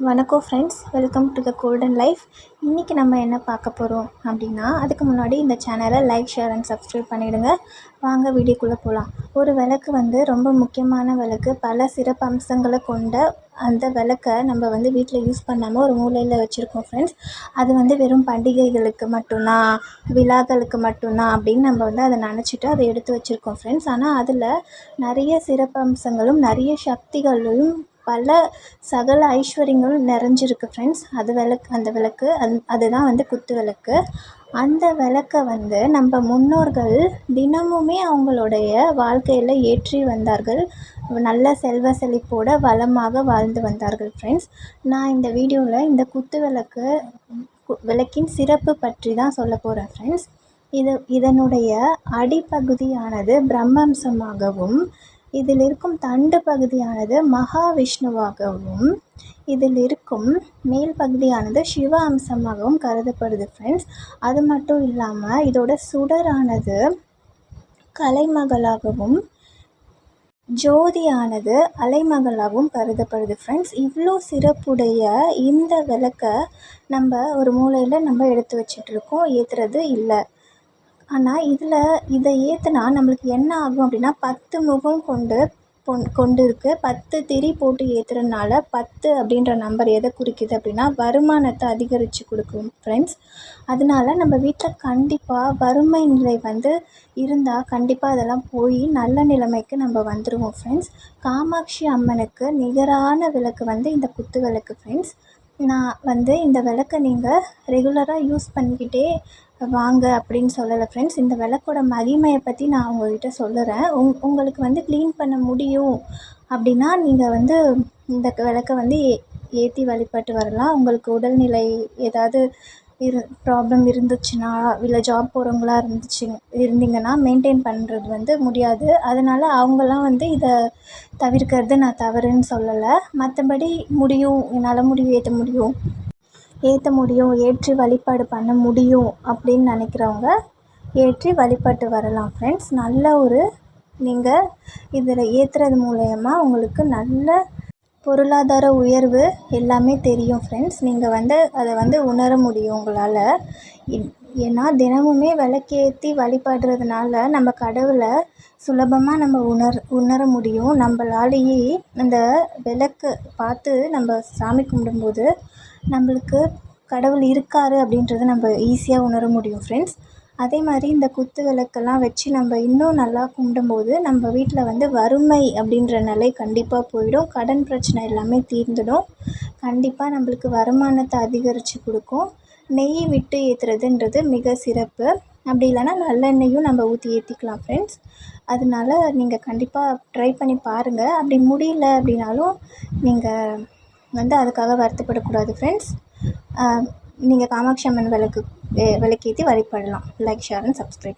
வணக்கம் friends welcome to the golden life இன்றைக்கி நம்ம என்ன பார்க்க போகிறோம் அப்படின்னா அதுக்கு முன்னாடி இந்த சேனலை லைக் ஷேர் அண்ட் சப்ஸ்கிரைப் பண்ணிவிடுங்க வாங்க வீடியோக்குள்ளே போகலாம் ஒரு விளக்கு வந்து ரொம்ப முக்கியமான விளக்கு. பல சிறப்பு அம்சங்களை கொண்ட அந்த விளக்கை நம்ம வந்து வீட்டில் யூஸ் பண்ணாமல் ஒரு மூலையில் வச்சுருக்கோம் ஃப்ரெண்ட்ஸ் அது வந்து வெறும் பண்டிகைகளுக்கு மட்டும்தான் விழாக்களுக்கு மட்டும்தான் அப்படின்னு நம்ம வந்து அதை நினச்சிட்டு அதை எடுத்து வச்சுருக்கோம் ஃப்ரெண்ட்ஸ் ஆனால் அதில் நிறைய சிறப்பம்சங்களும் நிறைய சக்திகளும் பல சகல ஐஸ்வர்யங்களும் நிறைஞ்சிருக்கு ஃப்ரெண்ட்ஸ் அது விளக்கு அந்த விளக்கு அந் அதுதான் வந்து குத்து விளக்கு. அந்த விளக்க வந்து நம்ம முன்னோர்கள் தினமுமே அவங்களுடைய வாழ்க்கையில் ஏற்றி வந்தார்கள். நல்ல செல்வ செழிப்போடு வளமாக வாழ்ந்து வந்தார்கள் ஃப்ரெண்ட்ஸ் நான் இந்த வீடியோவில் இந்த குத்து விளக்கு விளக்கின் சிறப்பு பற்றி தான் சொல்ல போகிறேன் ஃப்ரெண்ட்ஸ் இது இதனுடைய அடிப்பகுதியானது பிரம்மம்சமாகவும் இதில் இருக்கும் தண்டு பகுதியானது மகாவிஷ்ணுவாகவும் இதில் இருக்கும் மேல் பகுதியானது சிவ அம்சமாகவும் கருதப்படுது ஃப்ரெண்ட்ஸ் அது மட்டும் இல்லாமல் இதோட சுடரானது கலைமகளாகவும் ஜோதியானது அலைமகளாகவும் கருதப்படுது ஃப்ரெண்ட்ஸ் இவ்வளோ சிறப்புடைய இந்த விளக்கை நம்ம ஒரு மூலையில் நம்ம எடுத்து வச்சிட்ருக்கோம் ஏற்றுறது இல்லை. ஆனால் இதில் இதை ஏற்றுனா நம்மளுக்கு என்ன ஆகும் அப்படின்னா பத்து முகம் கொண்டு பொன் கொண்டு இருக்குது பத்து திரி போட்டு ஏற்றுறதுனால பத்து அப்படின்ற நம்பர் எதை குறிக்குது அப்படின்னா வருமானத்தை அதிகரித்து கொடுக்கும் ஃப்ரெண்ட்ஸ் அதனால நம்ம வீட்டில் கண்டிப்பாக வறுமை நிலை வந்து இருந்தால் கண்டிப்பாக அதெல்லாம் போய் நல்ல நிலைமைக்கு நம்ம வந்துடுவோம் ஃப்ரெண்ட்ஸ் காமாட்சி அம்மனுக்கு நிகரான விளக்கு வந்து இந்த குத்து விளக்கு ஃப்ரெண்ட்ஸ் நான் வந்து இந்த விளக்கை நீங்கள் ரெகுலராக யூஸ் பண்ணிக்கிட்டே வாங்க அப்படின்னு சொல்லலை ஃப்ரெண்ட்ஸ் இந்த விளக்கோட மகிமையை பற்றி நான் உங்கள்கிட்ட சொல்லுறேன். உங் உங்களுக்கு வந்து க்ளீன் பண்ண முடியும் அப்படின்னா நீங்கள் வந்து இந்த விளக்க வந்து ஏ ஏற்றி வழிபட்டு வரலாம். உங்களுக்கு உடல்நிலை ஏதாவது இரு ப்ராப்ளம் இருந்துச்சுன்னா இல்லை ஜாப் போகிறவங்களா இருந்துச்சு இருந்தீங்கன்னா மெயின்டைன் பண்ணுறது வந்து முடியாது. அதனால் அவங்களாம் வந்து இதை தவிர்க்கிறது நான் தவறுன்னு சொல்லலை. மற்றபடி முடியும். என்னால் முடியும் ஏற்ற முடியும். ஏற்ற முடியும் ஏற்றி வழிபாடு பண்ண முடியும் அப்படின்னு நினைக்கிறவங்க ஏற்றி வழிபட்டு வரலாம் ஃப்ரெண்ட்ஸ் நல்ல ஒரு நீங்கள் இதில் ஏற்றுறது மூலயமா உங்களுக்கு நல்ல பொருளாதார உயர்வு எல்லாமே தெரியும் ஃப்ரெண்ட்ஸ் நீங்கள் வந்து அதை வந்து உணர முடியும் உங்களால். ஏன்னா தினமுமே விளக்கேத்தி வழிபடுறதுனால நம்ம கடவுளை சுலபமாக நம்ம உணர் உணர முடியும். நம்மளாலேயே அந்த விளக்கு பார்த்து நம்ம சாமி கும்பிடும்போது நம்மளுக்கு கடவுள் இருக்கார் அப்படின்றத நம்ம ஈஸியாக உணர முடியும் ஃப்ரெண்ட்ஸ் அதே மாதிரி இந்த குத்து விளக்கெல்லாம் வச்சு நம்ம இன்னும் நல்லா கும்பிடும்போது நம்ம வீட்டில் வந்து வறுமை அப்படின்ற நிலை கண்டிப்பாக போயிடும். கடன் பிரச்சனை எல்லாமே தீர்ந்துடும். கண்டிப்பாக நம்மளுக்கு வருமானத்தை அதிகரித்து கொடுக்கும். நெய் விட்டு ஏற்றுறதுன்றது மிக சிறப்பு. அப்படி இல்லைன்னா நல்லெண்ணெயும் நம்ம ஊற்றி ஏற்றிக்கலாம் ஃப்ரெண்ட்ஸ் அதனால நீங்கள் கண்டிப்பாக ட்ரை பண்ணி பாருங்கள் அப்படி முடியல அப்படின்னாலும் நீங்கள் வந்து அதுக்காக வருத்தப்படக்கூடாது ஃப்ரெண்ட்ஸ் நீங்கள் காமாட்சி அம்மன் விளக்கு விளக்கேற்றி வழிபடலாம். Like share and subscribe